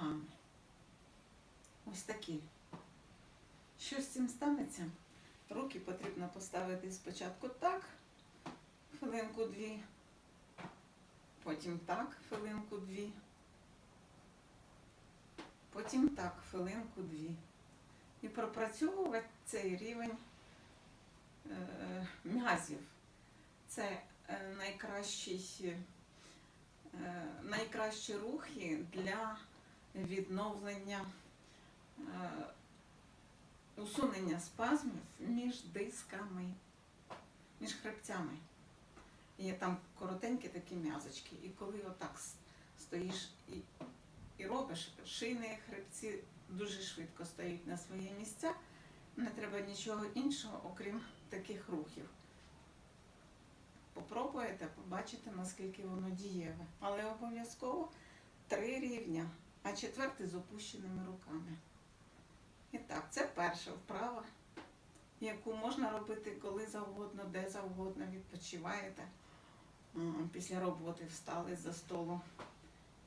ногами. Ось такі. Що з цим станеться? Руки потрібно поставити спочатку так, хвилинку дві, потім так, хвилинку дві, потім так, хвилинку дві. І пропрацьовувати цей рівень е, м'язів. Це е, найкращий, е, найкращі рухи для відновлення е, усунення спазмів між дисками, між хребцями. Є там коротенькі такі м'язочки. І коли отак стоїш і, і робиш, шийні хребці дуже швидко стають на свої місця. Не треба нічого іншого, окрім таких рухів. Попробуєте, побачите, наскільки воно дієве. Але обов'язково три рівня, а четвертий з опущеними руками. І так, це перша вправа, яку можна робити коли завгодно, де завгодно, відпочиваєте. Після роботи встали за столу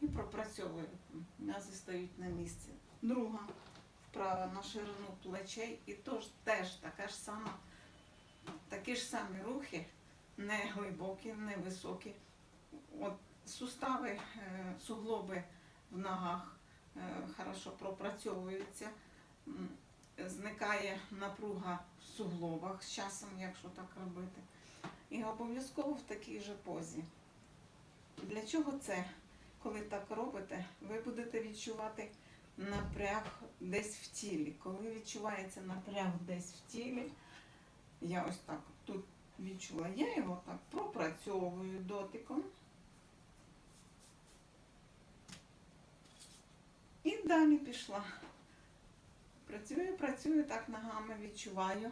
і пропрацьовуєте. М'язи стають на місці. Друга вправа на ширину плечей і тож теж така ж сама, такі ж самі рухи, не глибокі, не високі. От сустави, е, суглоби в ногах е, хорошо пропрацьовуються. М, Зникає напруга в суглобах з часом, якщо так робити. І обов'язково в такій же позі. Для чого це? Коли так робите, ви будете відчувати напряг десь в тілі. Коли відчувається напряг десь в тілі, я ось так тут відчула, я його так пропрацьовую дотиком. І далі пішла. Працюю, працюю так ногами, відчуваю.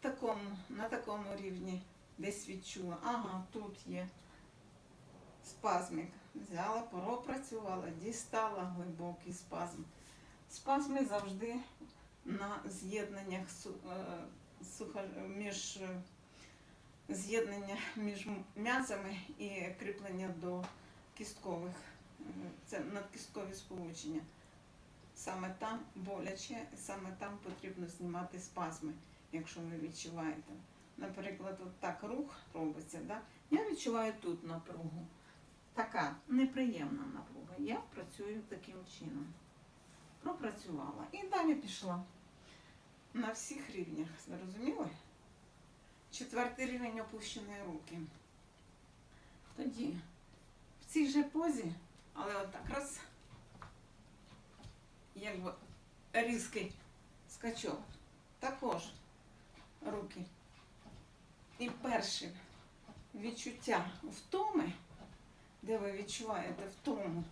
Такому, на такому рівні десь відчула. Ага, тут є спазмик. Взяла, пропрацювала, дістала глибокий спазм. Спазми завжди на з'єднаннях е, між з'єднання між м'язами і кріплення до кісткових. Це надкісткові сполучення. Саме там боляче, саме там потрібно знімати спазми, якщо ви відчуваєте. Наприклад, от так рух робиться, да? я відчуваю тут напругу. Така неприємна напруга. Я працюю таким чином. Пропрацювала. І далі пішла. На всіх рівнях. Зрозуміли? Четвертий рівень опущені руки. Тоді в цій же позі, але отак раз якби різкий скачок. Також руки. І перше відчуття втоми, де ви відчуваєте втому,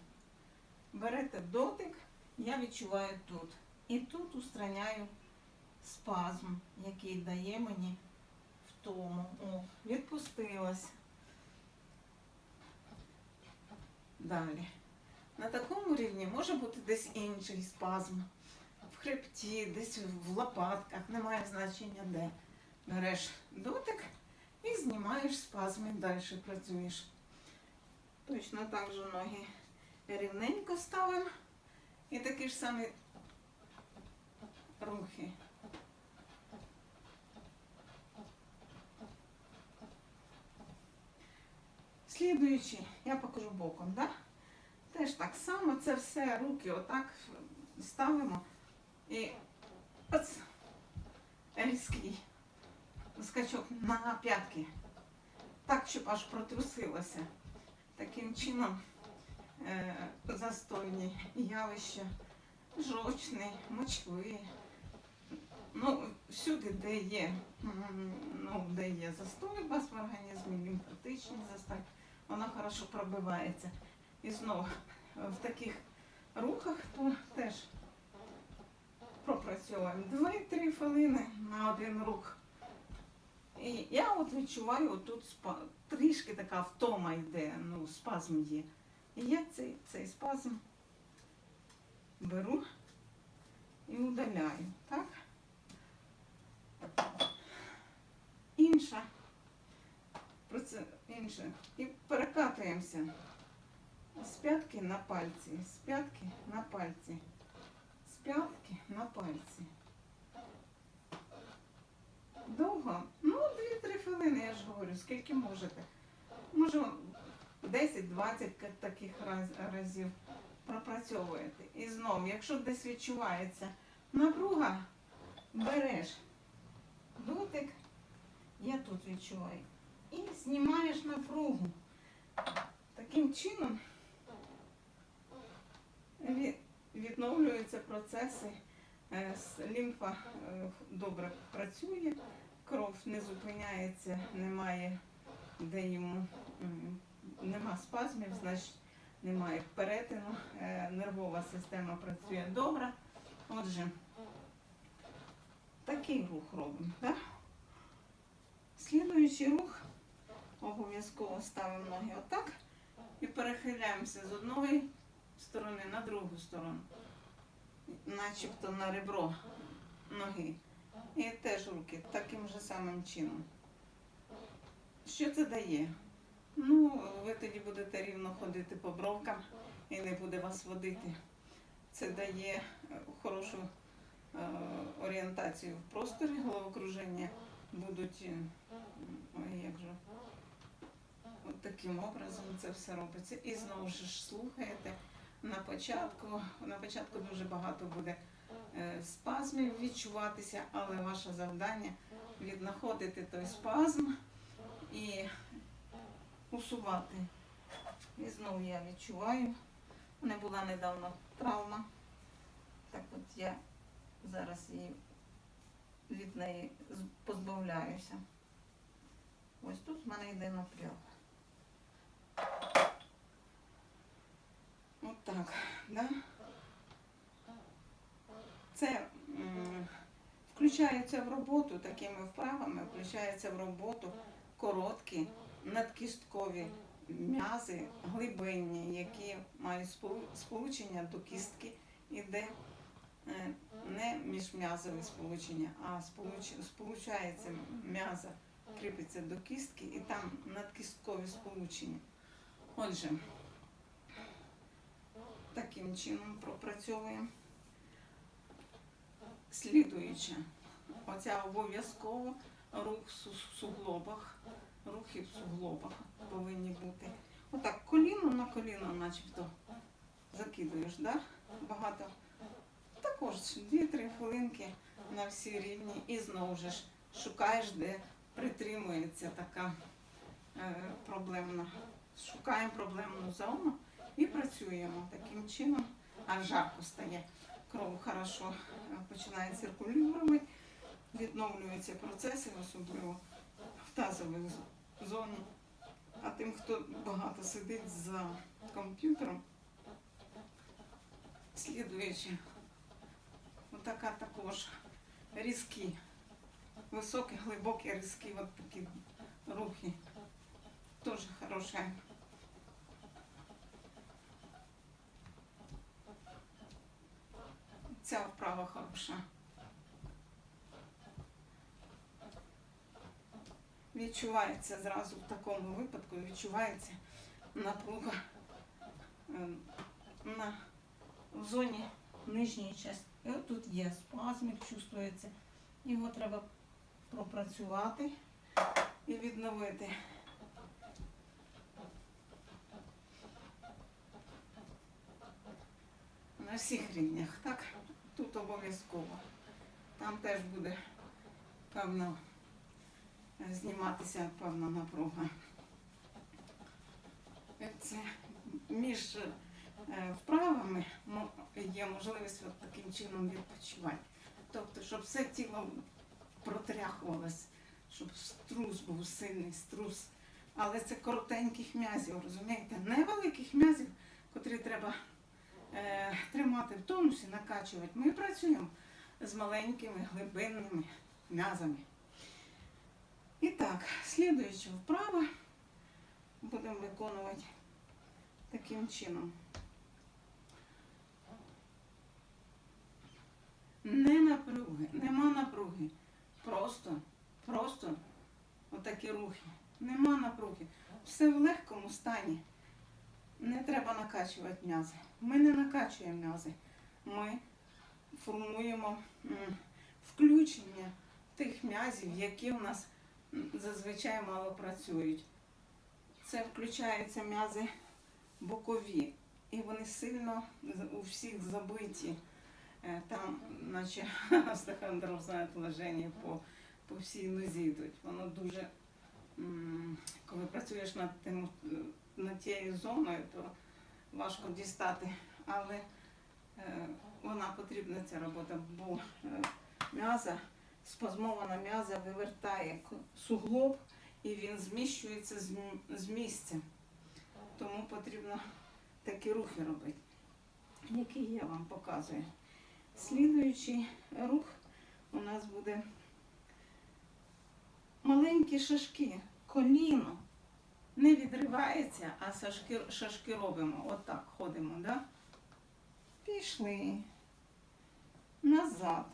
берете дотик, я відчуваю тут. І тут устраняю спазм, який дає мені втому. О, відпустилась. Далі. На такому рівні може бути десь інший спазм. В хребті, десь в лопатках, немає значення де. Береш дотик і знімаєш спазм і далі працюєш. Точно так же ноги рівненько ставимо. І такі ж самі рухи. Слідуючи, я покажу боком, да? Теж так само, це все руки отак ставимо і оц, різкий скачок на п'ятки. Так, щоб аж протрусилося. Таким чином е, застойні явища, жовчний, мочовий. Ну, всюди, де є, ну, де є застой у вас в організмі, лімфатичний застой, воно хорошо пробивається. І знову в таких рухах то теж пропрацьовуємо 2-3 хвилини на один рух. І я от відчуваю тут спа... трішки така втома йде, ну, спазм є. І я цей, цей спазм беру і удаляю, так? Інша. Про це інше. І перекатуємося з п'ятки на пальці, з п'ятки на пальці, з п'ятки на пальці. Довго? Ну, 2-3 хвилини, я ж говорю, скільки можете. Може, 10-20 таких раз- разів пропрацьовуєте. І знову, якщо десь відчувається напруга, береш дотик, я тут відчуваю, і знімаєш напругу. Таким чином відновлюються процеси, е, лімфа е, добре працює, кров не зупиняється, немає де йому нема спазмів, значить немає перетину, е, нервова система працює добре. Отже, такий рух робимо. Да? Слідуючий рух обов'язково ставимо ноги отак і перехиляємося з одної сторони на другу сторону, начебто на ребро ноги. І теж руки таким же самим чином. Що це дає? Ну, ви тоді будете рівно ходити по бровкам і не буде вас водити. Це дає е, хорошу е, орієнтацію в просторі, головокруження будуть, ой, як же, от таким образом це все робиться. І знову ж слухаєте. На початку, на початку дуже багато буде е, спазмів відчуватися, але ваше завдання віднаходити той спазм і усувати. І знову я відчуваю. Мене була недавно травма. Так от я зараз її від неї позбавляюся. Ось тут в мене йде напряг. От так, да? Це включається в роботу такими вправами, включається в роботу короткі надкісткові м'язи, глибинні, які мають сполучення до кістки, іде е, не міжм'язове сполучення, а сполуч- сполучається м'яза, кріпиться до кістки і там надкісткові сполучення. Отже, таким чином пропрацьовуємо. Слідуюче, оця обов'язково рух в суглобах, рухи в суглобах повинні бути. Отак, коліно на коліно, начебто закидуєш, да? Багато. Також 2-3 хвилинки на всі рівні і знову ж шукаєш, де притримується така е, проблемна. Шукаємо проблемну зону і працюємо таким чином, аж жарко стає. Кров хорошо е, починає циркулювати, відновлюються процеси, особливо в тазовій з- зоні. А тим, хто багато сидить за комп'ютером, слідуючи, отака також різкі, високі, глибокі, різкі, от такі рухи. Теж хороша. Ця вправа хороша. Відчувається зразу в такому випадку, відчувається напруга ем, на в зоні нижньої частини. І тут є спазмик, чувствується. Його треба пропрацювати і відновити. На всіх рівнях, так? Тут обов'язково. Там теж буде певно зніматися певна напруга. Це між е, вправами є можливість от таким чином відпочивати. Тобто, щоб все тіло протряхувалось, щоб струс був сильний струс. Але це коротеньких м'язів, розумієте? Невеликих м'язів, котрі треба тримати в тонусі, накачувати. Ми працюємо з маленькими глибинними м'язами. І так, слідуюча вправа будемо виконувати таким чином. Не напруги, нема напруги. Просто, просто отакі рухи. Нема напруги. Все в легкому стані. Не треба накачувати м'язи. Ми не накачуємо м'язи. Ми формуємо включення тих м'язів, які у нас зазвичай мало працюють. Це включаються м'язи бокові, і вони сильно у всіх забиті. Е, Там, наче остеохондроз, знаєте, леження по, по всій нозі йдуть. Воно дуже, коли працюєш над тим, над тією зоною, то важко дістати. Але е, вона потрібна ця робота, бо е, м'яза, спазмована м'яза вивертає суглоб і він зміщується з місця. Тому потрібно такі рухи робити, які я вам показую. Слідуючий рух у нас буде маленькі шашки, коліно. Не відривається, а шашки, шашки робимо. Отак ходимо, да? Пішли. Назад.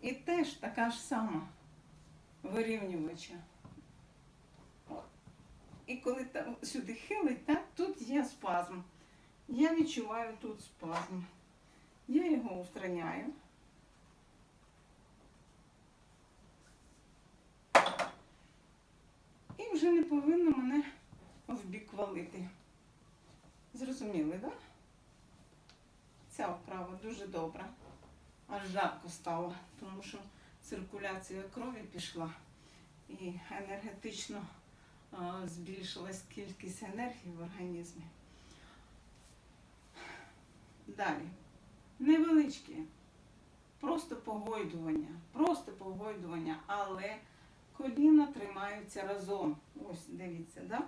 І теж така ж сама вирівнювача. І коли там сюди хилить, так, тут є спазм. Я відчуваю тут спазм. Я його устраняю. І вже не повинно мене в бік валити. Зрозуміли, так? Да? Ця вправа дуже добра. Аж жарко стало, тому що циркуляція крові пішла і енергетично збільшилась кількість енергії в організмі. Далі. Невеличкі. Просто погойдування. Просто погойдування, але коліна тримаються разом. Ось дивіться, да?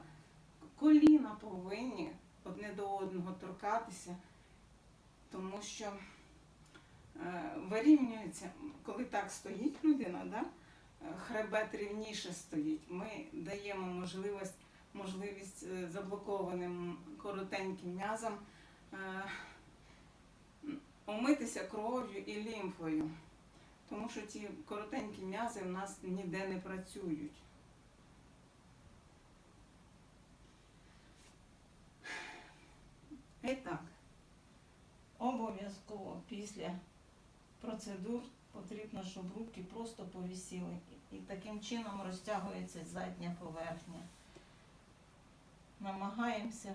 коліна повинні одне до одного торкатися, тому що е, вирівнюється, коли так стоїть людина, да? е, хребет рівніше стоїть. Ми даємо можливість, можливість е, заблокованим коротеньким м'язам умитися кров'ю і лімфою. Тому що ті коротенькі м'язи в нас ніде не працюють. І так, обов'язково після процедур потрібно, щоб руки просто повісіли. І таким чином розтягується задня поверхня. Намагаємося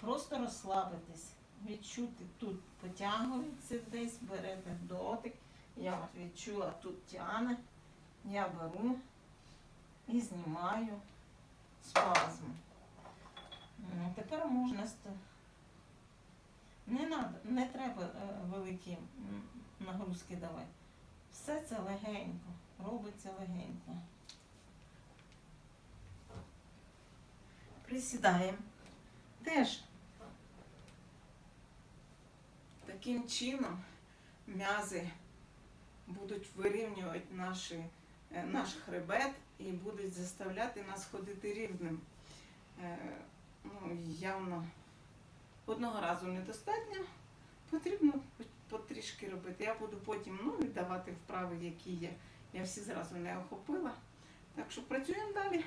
просто розслабитись, відчути тут потягується десь, берете дотик. Я от відчула, тут тяне. Я беру і знімаю спазм. Тепер можна не, надо, не треба е, великі нагрузки давати. Все це легенько, робиться легенько. Присідаємо. Теж таким чином м'язи будуть вирівнювати наші, е, наш хребет і будуть заставляти нас ходити рівним. Е, Ну, явно одного разу недостатньо, потрібно потрішки робити. Я буду потім ну, віддавати вправи, які є. Я всі зразу не охопила. Так що працюємо далі.